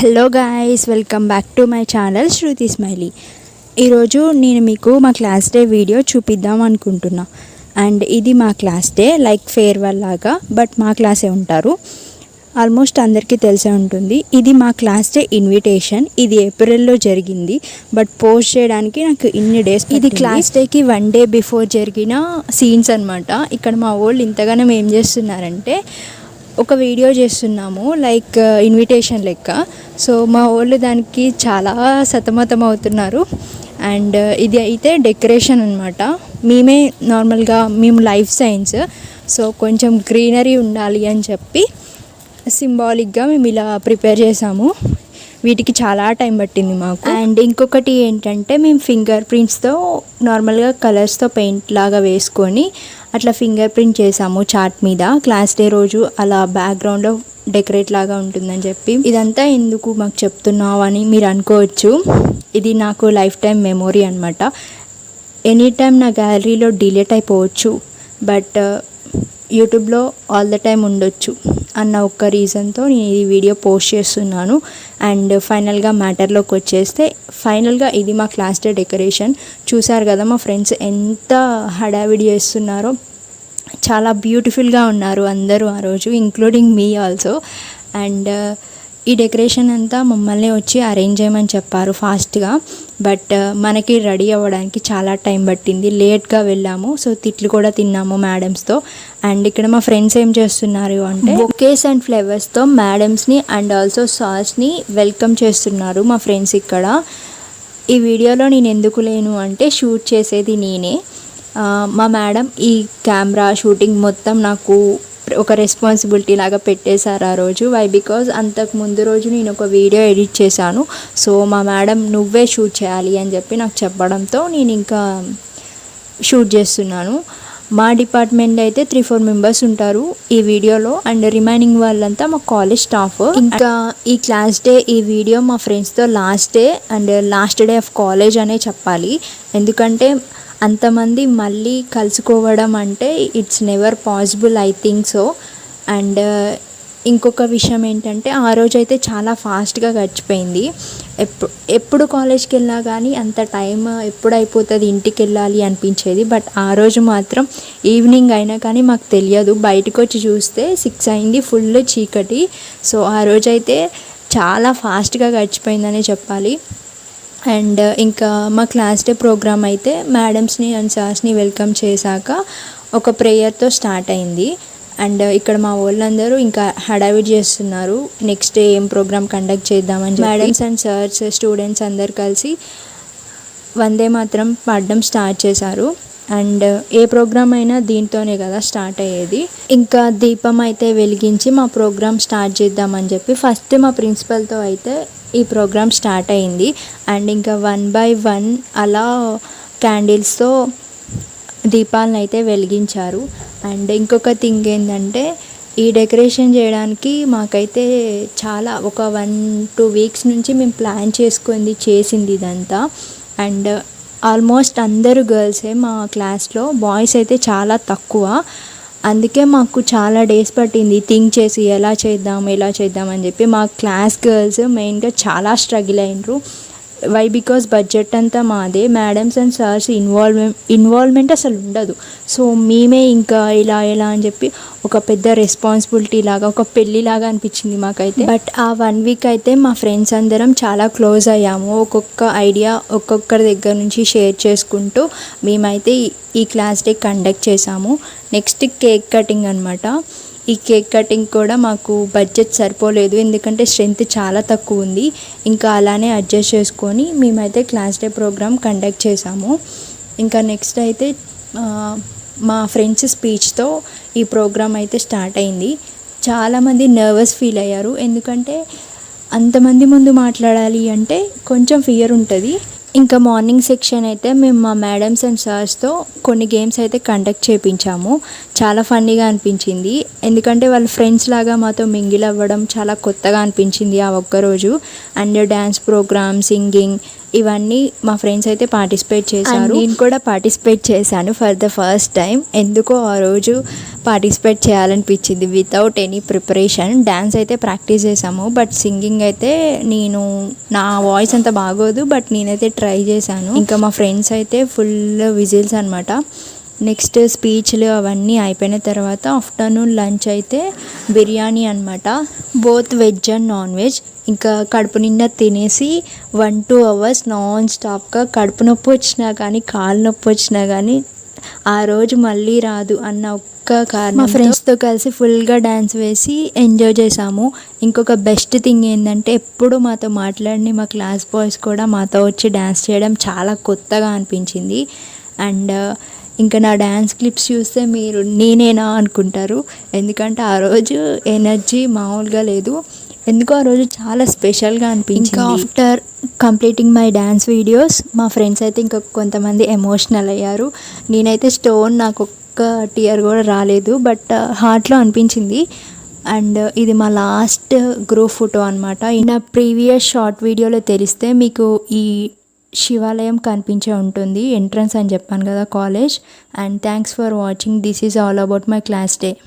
Hello guys welcome back to my channel Shruti smiley ఈరోజు నేను మీకు మా క్లాస్ డే వీడియో చూపిద్దాం అనుకుంటున్నా. అండ్ ఇది మా క్లాస్ డే లైక్ ఫేర్వెల్ లాగా బట్ మా క్లాసే ఉంటారు. ఆల్మోస్ట్ అందరికీ తెలిసే ఉంటుంది. ఇది మా క్లాస్ డే ఇన్విటేషన్ ఇది ఏప్రిల్లో జరిగింది. బట్ పోస్ట్ చేయడానికి నాకు ఇన్ని డేస్ ఇది క్లాస్ డేకి వన్ డే బిఫోర్ జరిగిన సీన్స్ అనమాట ఇక్కడ మా వాళ్ళు ఇంతగానం ఏం చేస్తున్నారంటే ఒక వీడియో చేస్తున్నాము లైక్ ఇన్విటేషన్ uh, లెక్క. సో మా వాళ్ళు దానికి చాలా సతమతం అవుతున్నారు. అండ్ uh, ఇది అయితే డెకరేషన్ అనమాట మేమే నార్మల్గా మేము లైఫ్ సైన్స్ సో కొంచెం గ్రీనరీ ఉండాలి అని చెప్పి సింబాలిక్గా మేము ఇలా ప్రిపేర్ చేసాము. వీటికి చాలా టైం పట్టింది మాకు. అండ్ ఇంకొకటి ఏంటంటే మేము ఫింగర్ ప్రింట్స్తో నార్మల్గా కలర్స్తో పెయింట్ లాగా వేసుకొని అట్లా ఫింగర్ ప్రింట్ చేసాము చాట్ మీద. క్లాస్ డే రోజు అలా బ్యాక్గ్రౌండ్లో డెకరేట్ లాగా ఉంటుందని చెప్పి. ఇదంతా ఎందుకు మాకు చెప్తున్నావు అని మీరు అనుకోవచ్చు. ఇది నాకు లైఫ్ టైం మెమొరీ అనమాట ఎనీ టైం నా గ్యాలరీలో డిలీట్ అయిపోవచ్చు బట్ యూట్యూబ్లో ఆల్ ద టైం ఉండొచ్చు. అన్న ఒక్క రీజన్తో నేను ఈ వీడియో పోస్ట్ చేస్తున్నాను. అండ్ ఫైనల్గా మ్యాటర్లోకి వచ్చేస్తే ఫైనల్గా ఇది మా క్లాస్ డే డెకరేషన్ చూశారు కదా మా ఫ్రెండ్స్ ఎంత హడావిడి చేస్తున్నారో. చాలా బ్యూటిఫుల్గా ఉన్నారు అందరూ ఆ రోజు ఇంక్లూడింగ్ మీ ఆల్సో అండ్ ఈ డెకరేషన్ అంతా మమ్మల్ని వచ్చి అరేంజ్ చేయమని చెప్పారు ఫాస్ట్గా. బట్ uh, మనకి రెడీ అవ్వడానికి చాలా టైం పట్టింది. లేట్గా వెళ్ళాము. సో తిట్లు కూడా తిన్నాము మేడమ్స్తో. అండ్ ఇక్కడ మా ఫ్రెండ్స్ ఏం చేస్తున్నారు అంటే బొకేస్ అండ్ ఫ్లేవర్స్తో మేడమ్స్ని అండ్ ఆల్సో సాస్ని వెల్కమ్ చేస్తున్నారు మా ఫ్రెండ్స్ ఇక్కడ. ఈ వీడియోలో నేను ఎందుకు లేను అంటే షూట్ చేసేది నేనే. Uh, మా మేడం ఈ కెమెరా షూటింగ్ మొత్తం నాకు ఒక రెస్పాన్సిబిలిటీ లాగా పెట్టేశారు ఆ రోజు. వై బికాజ్ అంతకు ముందు రోజు నేను ఒక వీడియో ఎడిట్ చేశాను. సో మా మేడం నువ్వే షూట్ చేయాలి అని చెప్పి నాకు చెప్పడంతో నేను ఇంకా షూట్ చేస్తున్నాను. మా డిపార్ట్మెంట్ అయితే త్రీ ఫోర్ మెంబర్స్ ఉంటారు ఈ వీడియోలో. అండ్ రిమైనింగ్ వాళ్ళంతా మా కాలేజ్ స్టాఫ్ ఇంకా ఈ క్లాస్ డే ఈ వీడియో మా ఫ్రెండ్స్తో last day and last day of college అనే చెప్పాలి. ఎందుకంటే అంతమంది మళ్ళీ కలుసుకోవడం అంటే it's never possible I think so and ఇంకొక విషయం ఏంటంటే ఆ రోజు అయితే చాలా ఫాస్ట్గా గడిచిపోయింది. ఎప్పుడు ఎప్పుడు కాలేజ్కి వెళ్ళినా కానీ అంత టైం ఎప్పుడు అయిపోతుంది ఇంటికి వెళ్ళాలి అనిపించేది. బట్ ఆ రోజు మాత్రం ఈవినింగ్ అయినా కానీ మాకు తెలియదు. బయటకు వచ్చి చూస్తే సిక్స్ అయింది ఫుల్ చీకటి. సో ఆ రోజు అయితే చాలా ఫాస్ట్గా గడిచిపోయిందనే చెప్పాలి. అండ్ ఇంకా మా క్లాస్ డే ప్రోగ్రామ్ అయితే మేడమ్స్ని అండ్ సార్స్ని వెల్కమ్ చేశాక ఒక ప్రేయర్తో స్టార్ట్ అయింది. అండ్ ఇక్కడ మా వాళ్ళందరూ ఇంకా హడావిడ్ చేస్తున్నారు. నెక్స్ట్ డే ఏం ప్రోగ్రామ్ కండక్ట్ చేద్దామని మేడమ్స్ అండ్ సార్స్ స్టూడెంట్స్ అందరు కలిసి వందే మాత్రం పాడడం స్టార్ట్ చేశారు. అండ్ ఏ ప్రోగ్రామ్ అయినా దీంతోనే కదా స్టార్ట్ అయ్యేది. ఇంకా దీపం అయితే వెలిగించి మా ప్రోగ్రామ్ స్టార్ట్ చేద్దామని చెప్పి ఫస్ట్ మా ప్రిన్సిపల్తో అయితే ఈ ప్రోగ్రామ్ స్టార్ట్ అయింది. అండ్ ఇంకా వన్ బై వన్ అలా క్యాండిల్స్తో దీపాలను అయితే వెలిగించారు. అండ్ ఇంకొక థింగ్ ఏంటంటే ఈ డెకరేషన్ చేయడానికి మాకైతే చాలా ఒక వన్ టూ వీక్స్ నుంచి మేము ప్లాన్ చేసుకుంది చేసింది ఇదంతా. అండ్ ఆల్మోస్ట్ అందరూ గర్ల్సే మా క్లాస్లో బాయ్స్ అయితే చాలా తక్కువ. అందుకే మాకు చాలా డేస్ పట్టింది థింక్ చేసి ఎలా చేద్దాం ఎలా చేద్దాం అని చెప్పి. మా క్లాస్ గర్ల్స్ మెయిన్గా చాలా స్ట్రగుల్ అయినరు. వై బికాస్ బడ్జెట్ అంతా మాదే. Madams and sirs involve involvement అసలు ఉండదు. సో మేమే ఇంకా ఇలా ఎలా అని చెప్పి ఒక పెద్ద రెస్పాన్సిబిలిటీ లాగా ఒక పెళ్ళి లాగా అనిపించింది మాకైతే. బట్ ఆ వన్ వీక్ అయితే మా ఫ్రెండ్స్ అందరం చాలా క్లోజ్ అయ్యాము. ఒక్కొక్క ఐడియా ఒక్కొక్కరి దగ్గర నుంచి షేర్ చేసుకుంటూ మేమైతే ఈ- ఈ క్లాస్ డే కండక్ట్ చేసాము. నెక్స్ట్ కేక్ కటింగ్ అనమాట ఈ కేక్ కటింగ్ కూడా మాకు బడ్జెట్ సరిపోలేదు. ఎందుకంటే స్ట్రెంత్ చాలా తక్కువ ఉంది. ఇంకా అలానే అడ్జస్ట్ చేసుకొని మేమైతే క్లాస్ డే ప్రోగ్రామ్ కండక్ట్ చేసాము ఇంకా నెక్స్ట్ అయితే మా ఫ్రెండ్స్ స్పీచ్తో ఈ ప్రోగ్రామ్ అయితే స్టార్ట్ అయింది. చాలామంది నర్వస్ ఫీల్ అయ్యారు. ఎందుకంటే అంతమంది ముందు మాట్లాడాలి అంటే కొంచెం ఫియర్ ఉంటుంది. ఇంకా మార్నింగ్ సెక్షన్ అయితే మేము మా మేడమ్స్ అండ్ సార్స్తో కొన్ని గేమ్స్ అయితే కండక్ట్ చేయించాము చాలా ఫన్నీగా అనిపించింది. ఎందుకంటే వాళ్ళ ఫ్రెండ్స్ లాగా మాతో మింగిల్ అవ్వడం చాలా కొత్తగా అనిపించింది ఆ ఒక్కరోజు అండ్ డ్యాన్స్ ప్రోగ్రామ్ సింగింగ్ ఇవన్నీ మా ఫ్రెండ్స్ అయితే పార్టిసిపేట్ చేశారు. నేను కూడా పార్టిసిపేట్ చేశాను ఫర్ ద ఫస్ట్ టైం. ఎందుకో ఆ రోజు పార్టిసిపేట్ చేయాలనిపించింది. వితౌట్ ఎనీ ప్రిపరేషన్ డ్యాన్స్ అయితే ప్రాక్టీస్ చేసాము బట్ సింగింగ్ అయితే నేను నా వాయిస్ అంత బాగోదు. బట్ నేనైతే ట్రై చేశాను. ఇంకా మా ఫ్రెండ్స్ అయితే ఫుల్ విజిల్స్ అనమాట నెక్స్ట్ స్పీచ్లు అవన్నీ అయిపోయిన తర్వాత ఆఫ్టర్నూన్ లంచ్ అయితే బిర్యానీ అనమాట both veg and non veg ఇంకా కడుపు నిండా తినేసి వన్ టూ అవర్స్ నాన్ స్టాప్గా కడుపు నొప్పి వచ్చినా కానీ కాలు నొప్పి వచ్చినా కానీ ఆ రోజు మళ్ళీ రాదు అన్న ఒక్క కారణం మా ఫ్రెండ్స్తో కలిసి ఫుల్గా డ్యాన్స్ వేసి ఎంజాయ్ చేసాము. ఇంకొక బెస్ట్ థింగ్ ఏంటంటే ఎప్పుడు మాతో మాట్లాడిన మా క్లాస్ బాయ్స్ కూడా మాతో వచ్చి డ్యాన్స్ చేయడం చాలా కొత్తగా అనిపించింది. అండ్ ఇంకా నా డ్యాన్స్ క్లిప్స్ చూస్తే మీరు నేనేనా అనుకుంటారు. ఎందుకంటే ఆ రోజు ఎనర్జీ మామూలుగా లేదు. ఎందుకో ఆ రోజు చాలా స్పెషల్గా అనిపించింది. ఇంకా after completing my dance videos మా ఫ్రెండ్స్ అయితే ఇంకా కొంతమంది ఎమోషనల్ అయ్యారు. నేనైతే స్టోన్ నాకు ఒక్క టియర్ కూడా రాలేదు బట్ హార్ట్లో uh, అనిపించింది. అండ్ uh, ఇది మా లాస్ట్ గ్రూప్ ఫోటో అనమాట నా ప్రీవియస్ షార్ట్ వీడియోలో తెలిస్తే మీకు ఈ శివాలయం కనిపించే ఉంటుంది ఎంట్రన్స్ అని చెప్పాను కదా college and thanks for watching this is all about my class day